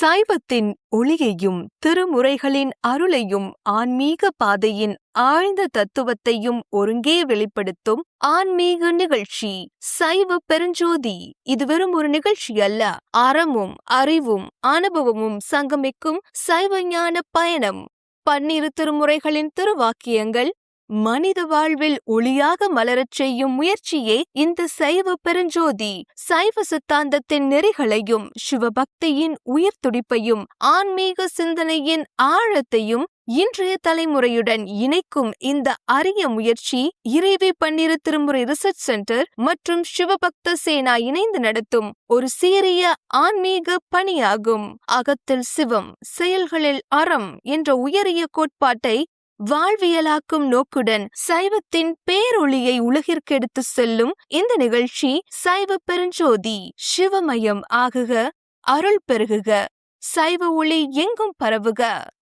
சைவத்தின் ஒளியையும் திருமுறைகளின் அருளையும் ஆன்மீக பாதையின் ஆழ்ந்த தத்துவத்தையும் ஒருங்கே வெளிப்படுத்தும் ஆன்மீக நிகழ்ச்சி சைவ பெருஞ்சோதி. இது வெறும் ஒரு நிகழ்ச்சி அல்ல. அறமும் அறிவும் அனுபவமும் சங்கமிக்கும் சைவ ஞான பயணம். பன்னிரு திருமுறைகளின் திருவாக்கியங்கள் மனித வாழ்வில் ஒளியாக மலரச் செய்யும் முயற்சியே இந்த சைவ பெருஞ்சோதி. சைவ சித்தாந்தத்தின் நெறிகளையும் சிவபக்தியின் உயிர் துடிப்பையும் ஆன்மீக சிந்தனையின் ஆழத்தையும் இன்றைய தலைமுறையுடன் இணைக்கும் இந்த அரிய முயற்சி இறைவி பன்னிரு திருமுறை ரிசர்ச் சென்டர் மற்றும் சிவபக்த சேனா இணைந்து நடத்தும் ஒரு சீரிய ஆன்மீக பணியாகும். அகத்தில் சிவம் செயல்களில் அறம் என்ற உயரிய கோட்பாட்டை வாழ்வியலாக்கும் நோக்குடன் சைவத்தின் பேரொளியை உலகிற்கு எடுத்து செல்லும் இந்த நிகழ்ச்சி சைவ பெருஞ்சோதி சிவமயம் ஆகுக அருள் பெருகுக. சைவ ஒளி எங்கும் பரவுக.